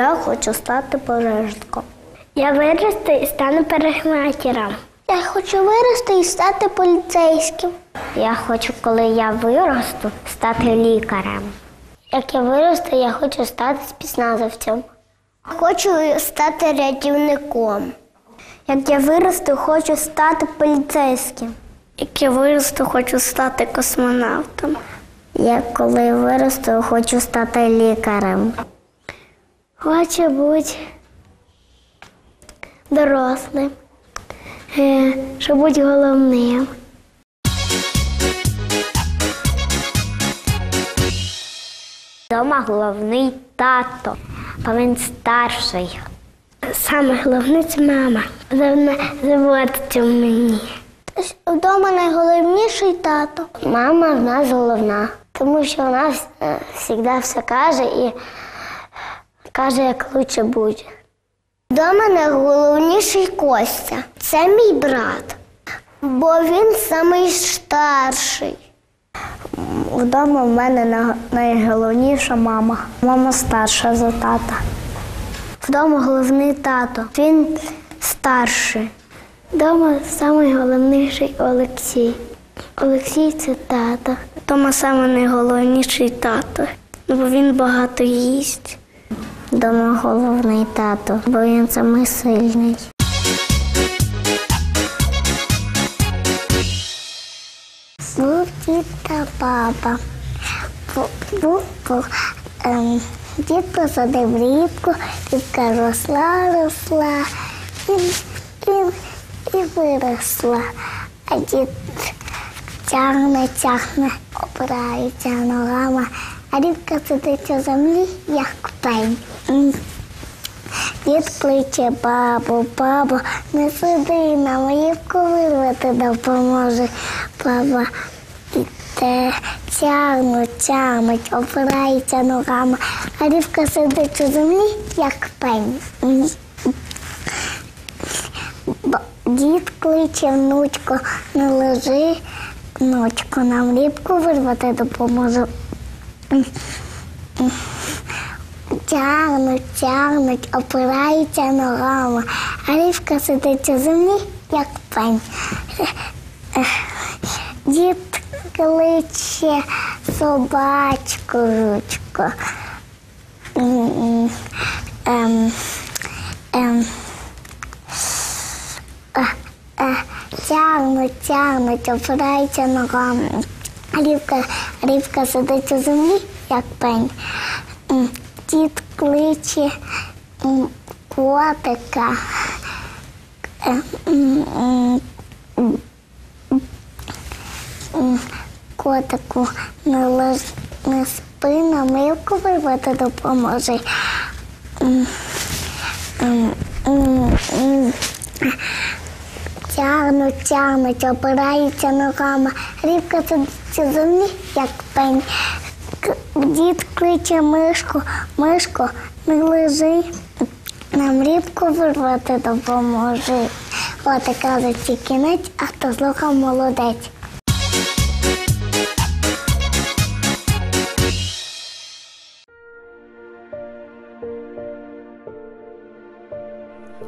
Я хочу стати пожежником. Я виросту і стану парикмахером. Я хочу вирости і стати поліцейським. Я хочу, коли я виросту, стати лікарем. Як я виросту, я хочу стати спецназовцем. Хочу стати рятівником. Як я виросту, хочу стати поліцейським. Як я виросту, хочу стати космонавтом. Я коли виросту, хочу стати лікарем. Хочу бути дорослим, е, щоб бути головним. Дома головний тато, бо він старший. Саме головне це мама. Вона заботиться в мені. Вдома найголовніший тато. Мама в нас головна, тому що вона завжди все каже і каже, як краще бути. Вдома найголовніший Костя. Це мій брат, бо він самий старший. Вдома в мене найголовніша мама. Мама старша за тата. Вдома головний тато. Він старший. Вдома найголовніший Олексій. Олексій це тато. Вдома найголовніший тато, бо він багато їсть. Вдома головний тато, бо він самий сильний. Був дід та баба. Був, був, ем, дід посадив рібку, рібка росла, росла і, і, і виросла. А дід тягне, тягне, опирається ногами, а рібка сидить у землі, як пень. Дід кличе бабу, бабу, не сиди нам рібку вирвати допоможе. Баба іде, тягнуть, тягнуть, опирається ногами, а рівка сидить у землі, як пень. Дід кличе внучку, не лежи, внучку, нам рібку вирвати допоможе. Тягнуть, тягнуть, опираються ногами, а рівка сидить у землі, як пень. Дід кличе собачку ручку. Ем, ем, е, е, Тягнуть, тягнуть, опираються ногами. Рівка, рівка сидить у землі, як пень. Дід кличе котика. Е, Котику не, леж, не спи, милку вирвати допоможе. Тягнуть, тягнуть, опираються ногами. Сидить у землі, як пень. Дід кличе мишку, мишку, не лежи. Нам рібку вирвати допоможе. От і кажуть, кінець, а хто слухав молодець.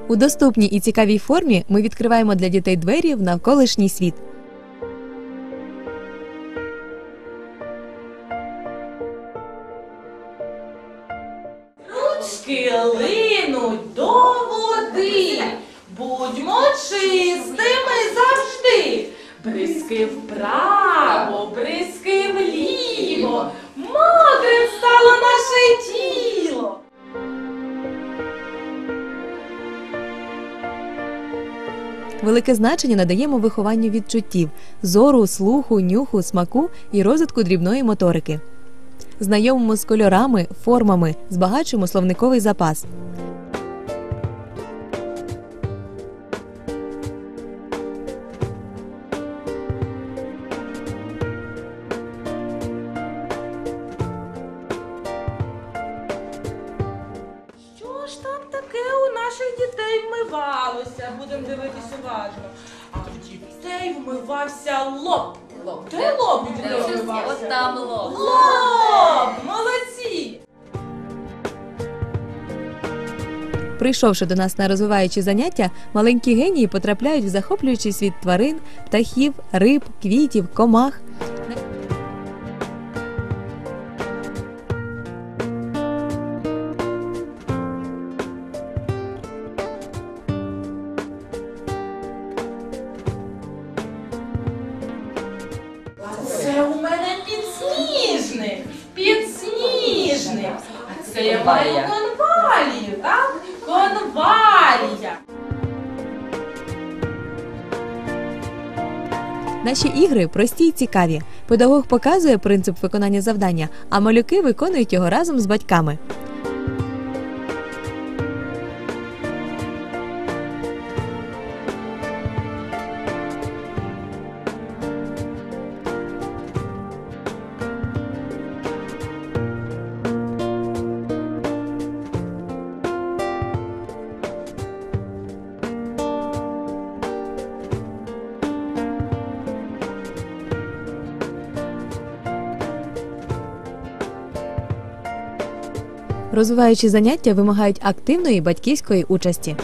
У доступній і цікавій формі ми відкриваємо для дітей двері в навколишній світ. Будьмо чистими завжди. Бризки вправо, бризки вліво. Мокрим стало наше тіло. Велике значення надаємо вихованню відчуттів зору, слуху, нюху, смаку і розвитку дрібної моторики. Знайомимо з кольорами, формами, збагачуємо словниковий запас. Вмивалося? Будемо дивитись уважно. А в дітей вмивався лоб. Лоб. Де лоб у дітей вмивався? От там лоб. Лоб! Молодці! Прийшовши до нас на розвиваючі заняття, маленькі генії потрапляють в захоплюючий світ тварин, птахів, риб, квітів, комах. Я маю конвалію, так? Конвалія. Наші ігри прості й цікаві. Педагог показує принцип виконання завдання, а малюки виконують його разом з батьками. Розвиваючі заняття вимагають активної батьківської участі.